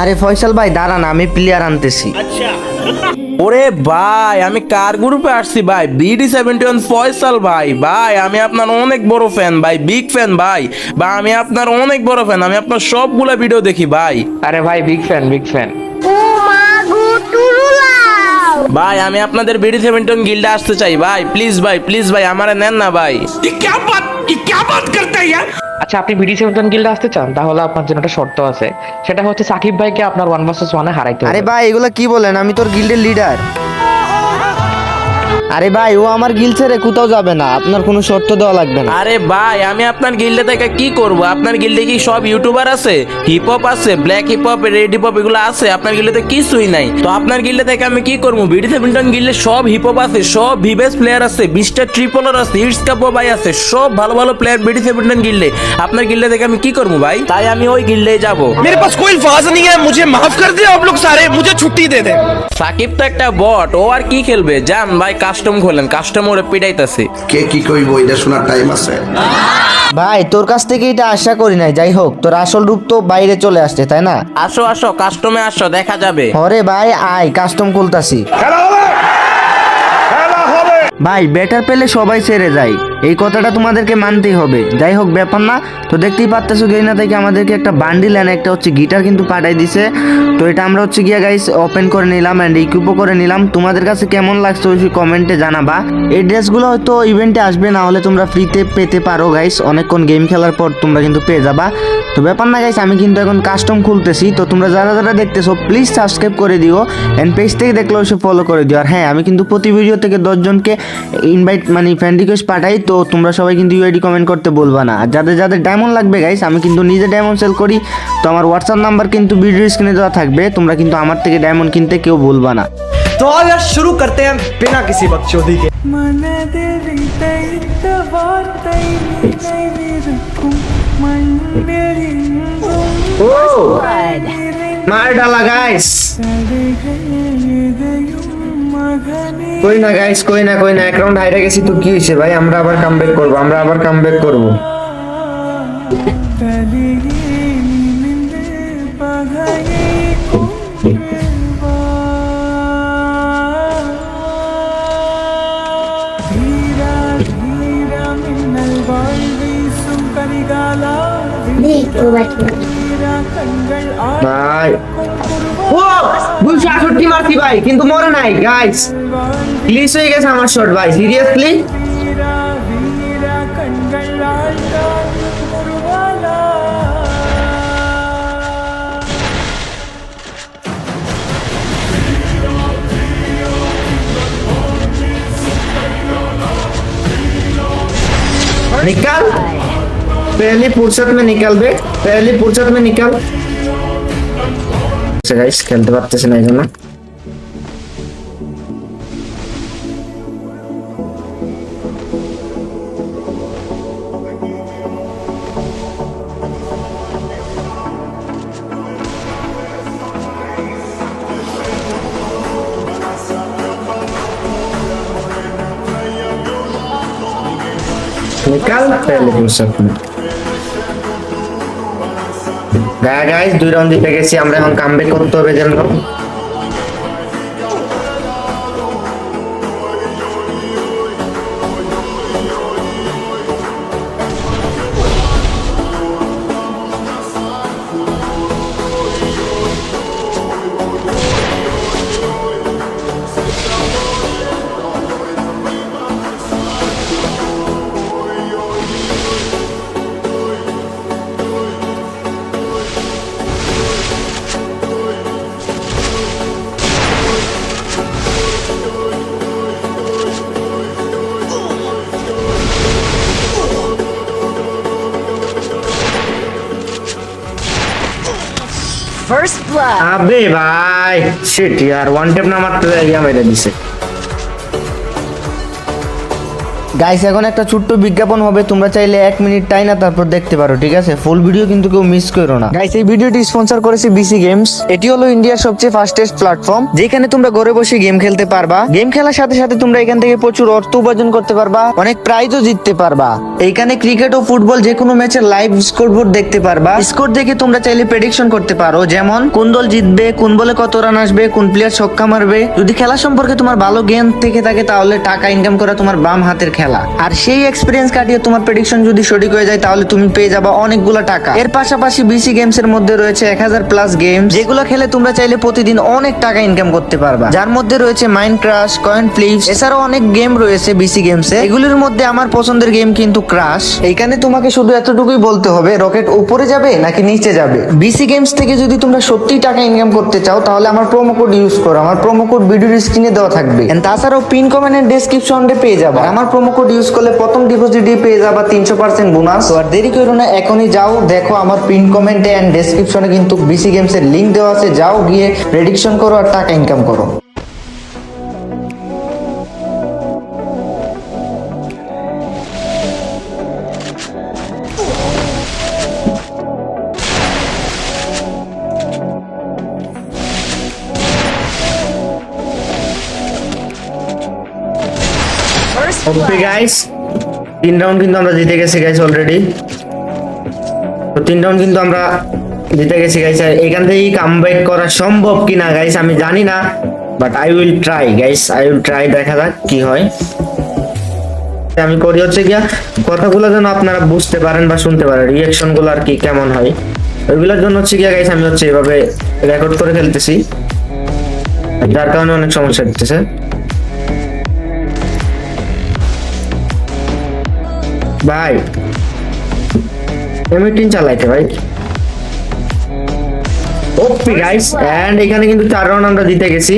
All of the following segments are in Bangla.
আরে ফয়সাল ভাই দাঁড়ান আমি প্লেয়ার আনতেছি। ওরে ভাই আমি কার গ্রুপে আসছি ভাই? বিডি সেভেন্টি ওয়ান ফয়সাল ভাই। ভাই আমি আপনার অনেক বড় ফ্যান ভাই বিগ ফ্যান ভাই। বা আমি আপনার অনেক বড় ফ্যান আমি আপনার সবগুলা ভিডিও দেখি ভাই। আরে ভাই বিগ ফ্যান বিগ ফ্যান ও মা গো টুরুলাও ভাই আমি আপনাদের বিডি সেভেন্টি ওয়ান গিল্ডে আসতে চাই ভাই। প্লিজ ভাই প্লিজ ভাই আমারে নেন না ভাই। আচ্ছা আপনি বিডি সেভেন গিল্ডে আসতে চান তাহলে আপনার জন্য একটা শর্ত আছে। সেটা হচ্ছে সাকিব ভাইকে আপনার ওয়ান ভার্সেস ওয়ানে হারাইতে আরে ভাই এগুলো কি বলেন? আমি তোর গিল্ডের লিডার আরে ভাই ও আমার গিল ছেড়ে কোথাও যাবে না আপনার কোনো শর্ত দেওয়া লাগবে না আরে ভাই আমি আপনার গিল্ডে থেকে কি করব আপনার গিল্ডে কি সব ইউটিউবার আছে হিপ হপ আছে black hip hop red hip hop এগুলো আছে আপনার গিল্ডে কিছুই নাই তো আপনার গিল্ডে থেকে আমি কি করবো বিডি সেভেন্টন গিল্ডে সব হিপ হপ আছে সব ভিভেস প্লেয়ার আছে বিশটা ট্রিপলার আছে ইটস কাপো ভাই আছে সব ভালো ভালো প্লেয়ার বিডি সেভেন্টন গিল্ডে আপনার গিল্ডে থেকে আমি কি করবো ভাই তাই আমি ওই গিল্ডে যাব मेरे पास कोई अल्फाज नहीं है मुझे माफ कर दे आप लोग सारे मुझे छुट्टी दे दे সাকিব তো একটা বট ও আর কি খেলবে যান ভাই কাস্টম খোলেন কাস্টম ওরে পিটাইতাছে। কে কি কইব এটা শোনার টাইম আছে। ভাই তোর কাছ থেকে এটা আশা করি নাই। যাই হোক তোর আসল রূপ তো বাইরে চলে আসছে তাই না? আসো আসো কাস্টমে আসো দেখা যাবে। হরে ভাই আয় কাস্টম খুলতাছি। ভাই বেটার পেলে সবাই ছেড়ে যায়। এই কথাটা তোমাদেরকে মানতেই হবে। যাই হোক, ব্যাপার না। তো দেখতেই পারতেছো গেইনা থেকে আমাদেরকে একটা বান্ডিল এনে একটা হচ্ছে গিটার কিন্তু পাঠাই দিছে। তো এটা আমরা হচ্ছে গিয়া গাইস ওপেন করে নিলাম অ্যান্ড ইকুইপও করে নিলাম। তোমাদের কাছে কেমন লাগছে অবশ্যই কমেন্টে জানাবা। এই ড্রেসগুলো হয়তো ইভেন্টে আসবে, না হলে তোমরা ফ্রিতে পেতে পারো গাইস অনেকক্ষণ গেম খেলার পর তোমরা কিন্তু পেয়ে যাবা। তো ব্যাপার না গাইস আমি কিন্তু এখন কাস্টম খুলতেছি। তো তোমরা যারা যারা দেখতেছো প্লিজ সাবস্ক্রাইব করে দিও এন্ড পেজ থেকে দেখলে অবশ্যই ফলো করে দিও। আর হ্যাঁ আমি কিন্তু প্রতি ভিডিও থেকে দশজনকে ইনভাইট মানে ফ্রেন্ড রিকোয়েস্ট পাঠাই। তো তোমরা সবাই কিন্তু ইউআইডি কমেন্ট করতে বলবা না আর যাদের যাদের ডায়মন্ড লাগবে গাইস আমি কিন্তু নিজে ডায়মন্ড সেল করি তো আমার হোয়াটসঅ্যাপ নাম্বার কিন্তু ভিডিও স্ক্রিনে দেওয়া থাকবে তোমরা কিন্তু আমার থেকে ডায়মন্ড কিনতে কেউ বলবা না तो आओ यार शुरू करते हैं बिना किसी बकचोदी के ও মার ডালা গাইস কই না গাইস কই না কই না, এক রাউন্ড হাইরা গেছি তো কি হয়েছে ভাই? আমরা আবার কামব্যাক করব, আমরা আবার কামব্যাক করব। ভাই দুইশো আটষট্টি মারছি ভাই কিন্তু মরে নাই গাইস গ্লিচ হয়ে গেছে আমার শট ভাই সিরিয়াসলি निकाल पहली फुर्सत में निकल बे पहली फुर्सत में निकल আছে গাইস খেলতে Kalau pelipur sepuluh গায়া গাইস দুই রাউন্ড জিতে গেছি আমরা এখন কামব্যাক করতে হবে যেন ফার্স্ট ব্লাড আবে ভাই শিট ইয়ার ওয়ান টেপ না মারতে যাই মেরে দিছে। গাইস এখন একটা ছোট্ট বিজ্ঞাপন হবে। তোমরা চাইলে এক মিনিট টাই না তারপর দেখতে পারো, ঠিক আছে? ফুল ভিডিও কিন্তু কেউ মিস করো না। গাইস এই ভিডিওটি স্পন্সর করেছে বিসি গেমস এটি হলো ইন্ডিয়ার সবচেয়ে ফাস্টেস্ট প্ল্যাটফর্ম যেখানে তোমরা ঘরে বসে গেম খেলতে পারবা। গেম খেলার সাথে সাথে তোমরা এখান থেকে প্রচুর অর্থ উপার্জন করতে পারবা, অনেক প্রাইজও জিততে পারবা। এইখানে ক্রিকেট ও ফুটবল যে কোনো ম্যাচের লাইভ স্কোরবোর্ড দেখতে পারবা। স্কোর দেখে তোমরা চাইলে প্রেডিকশন করতে পারো, যেমন কোন দল জিতবে, কোন বলে কত রান আসবে, কোন প্লেয়ার ছক্কা মারবে। যদি খেলা সম্পর্কে তোমার ভালো জ্ঞান থেকে থাকে, তাহলে টাকা ইনকাম করা তোমার বাম হাতের খেলা। আর সেই এক্সপিরিয়েন্স কাটিয়ে তোমার প্রেডিকশন যদি সঠিক হয়ে যায়, তাহলে তুমি পেয়ে যাবা অনেকগুলো টাকা। এর পাশাপাশি বিসি গেমস এর মধ্যে রয়েছে এক হাজার প্লাস গেম যেগুলো খেলে তোমরা চাইলে প্রতিদিন অনেক টাকা ইনকাম করতে পারবা। যার মধ্যে রয়েছে মাইন্ড ক্রাশ কয়েন ফ্লিপস এছাড়াও অনেক গেম রয়েছে বিসি গেমসে এগুলির মধ্যে আমার পছন্দের গেম কিন্তু ক্রাশ এইখানে তোমাকে শুধু এতটুকুই বলতে হবে রকেট উপরে যাবে নাকি নিচে যাবে? বিসি গেমস থেকে যদি তোমরা সত্যি টাকা ইনকাম করতে চাও, তাহলে আমার প্রোমো কোড ইউজ করো। আমার প্রোমো কোড ভিডিওর স্ক্রিনে দেওয়া থাকবে। তাছাড়াও পিন কমেন্টের ডেসক্রিপশনে পেয়ে যাবে। আমার প্রোমো কোড ইউজ করলে প্রথম ডিপোজিটই পেয়ে যাবা তিনশো পার্সেন্ট বোনাস আর দেরি করো না, এখনই যাও, দেখো আমার পিন কমেন্টে এন্ড ডেসক্রিপশনে কিন্তু বিসি গেমসের লিঙ্ক দেওয়া আছে। যাও গিয়ে প্রেডিকশন করো আর টাকা ইনকাম করো। ওকে গাইস তিন রাউন্ড কিন্তু আমরা জিতে গেছি গাইস অলরেডি তো তিন রাউন্ড কিন্তু আমরা জিতে গেছি গাইস আর এখান থেকেই কামব্যাক করা সম্ভব কিনা গাইস আমি জানি না but I will try guys I will try দেখা যাক কি হয়। আমি করি হচ্ছে গিয়া, কথাগুলো যেন আপনারা বুঝতে পারেন বা শুনতে পারেন রিয়াকশনগুলো আর কি কেমন হয়। ওইগুলোর জন্য হচ্ছে গিয়া গাইস আমি হচ্ছে এভাবে রেকর্ড করে ফেলতেছি যার কারণে অনেক সমস্যা দিতেছে ভাই এমিটিন চালাইতে ভাই। ওপি গাইস এন্ড এখানে কিন্তু চার রাউন্ড আমরা জিতে গেছি।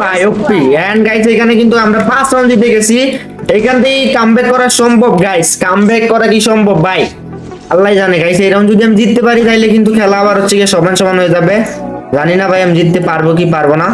ভাই এন্ড গাইস এখানে কিন্তু আমরা ফার্স্ট রাউন্ড জিতে গেছি। এখান থেকেই কামব্যাক করা সম্ভব গাইস কামব্যাক করা কি সম্ভব, ভাই? আল্লাহ জানে গাইস এই রাউন্ড যদি আমি জিততে পারি তাহলে কিন্তু খেলা আবার হচ্ছে সমান সমান হয়ে যাবে। জানি না ভাই, আমি জিততে পারব কি পারব না।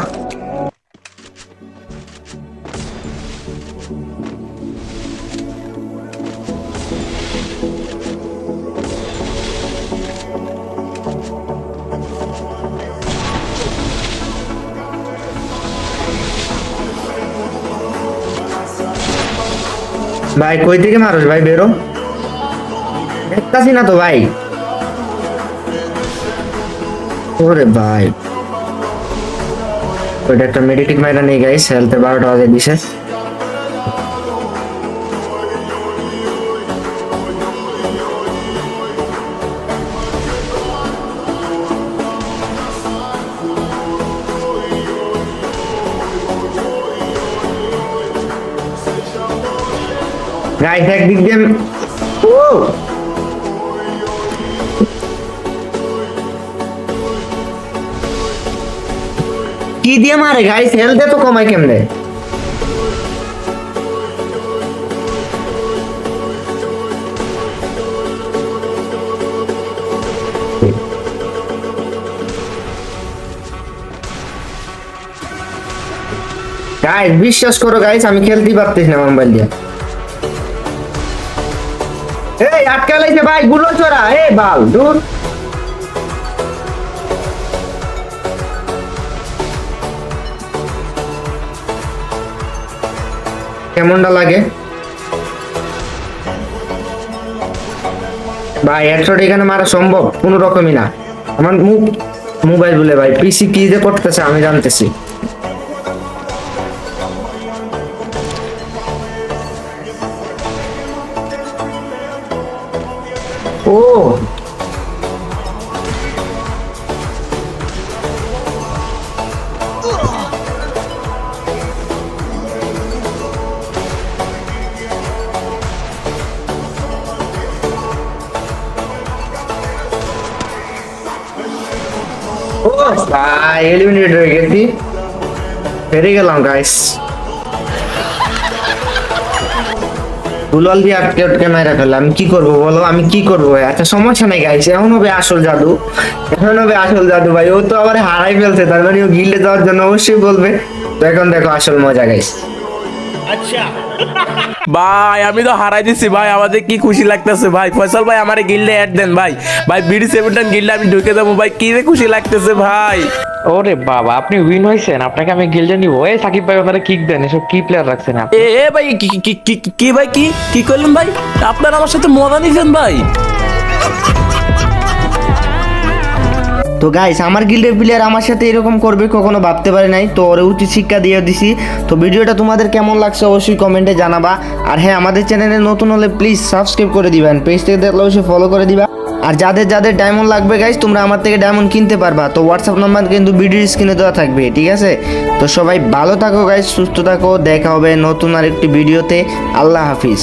ভাই কই থেকে মারোস ভাই বেরো দেখতাছি না তো ভাই ওরে ভাই ওইটা একটা মেডিটিক মাইরা নেই গাইস হেলথে বারোটা বাজে দিছে গাইস একদিক দিয়ে ও! কি দিয়ে মারে গাইস হেলথে তো কমায় কেমনে? গাইস বিশ্বাস করো গাইস আমি খেলতেই পারতেছি না মোবাইল দিয়ে। আটকা লাইছে ভাই, গুলো চড়া এ বাল দূর কেমনটা লাগে? ভাই হেডশট এখানে মারা সম্ভব কোনো রকমই না। আমার মুখ মোবাইল বলে ভাই পিসি কি যে করতেছে আমি জানতেছি। Oh! Oh! Ah, eliminator, get the. Very long guys. দুলাল দিয়ে আটকে আটকে মেরে ফেললাম। আমি কি করব বলো? আমি কি করব ভাই? আচ্ছা সমস্যা নাই গাইছে এখন হবে আসল জাদু। এখন হবে আসল জাদু ভাই। ও তো আবার হারাই ফেলছে, তার মানে ও গিলে যাওয়ার জন্য অবশ্যই বলবে। তো এখন দেখো আসল মজা গাইস ভাই আমি তো হারাই দিচ্ছি ভাই আমাদের কি খুশি লাগতেছে ভাই? ফয়সাল ভাই আমার গিল্ডে অ্যাড দেন ভাই। ভাই বিডি সেভেন্টান গিল্ডে আমি ঢুকে যাব ভাই কি রে খুশি লাগতেছে ভাই? ওরে বাবা আপনি উইন হয়েছেন আপনাকে আমি গিল্ডে নিবো। এই সাকিব ভাই ওনারা কিক দেন এসব কি প্লেয়ার রাখছেন আপনি? এ এ ভাই কি কি কি কি ভাই কি কি করলেন ভাই? আপনারা আমার সাথে মজা নিছেন ভাই। তো গাইস আমার গিল্ডের প্লেয়ার আমার সাথে এরকম করবে, কখনো ভাবতে পারে নাই। তো ওরে উচিত শিক্ষা দিয়ে দিছি। তো ভিডিওটা তোমাদের কেমন লাগছে অবশ্যই কমেন্টে জানাবা। আর হ্যাঁ আমাদের চ্যানেলে নতুন হলে প্লিজ সাবস্ক্রাইব করে দিবেন পেজ থেকে দেখলে অবশ্যই ফলো করে দিবা। আর যাদের যাদের ডায়মন্ড লাগবে গাইস তোমরা আমার থেকে ডায়মন্ড কিনতে পারবা। তো হোয়াটসঅ্যাপ নাম্বার কিন্তু ভিডিও স্ক্রিনে দেওয়া থাকবে, ঠিক আছে? তো সবাই ভালো থাকো গাইস সুস্থ থাকো। দেখা হবে নতুন আরেকটি ভিডিওতে আল্লাহ হাফিজ।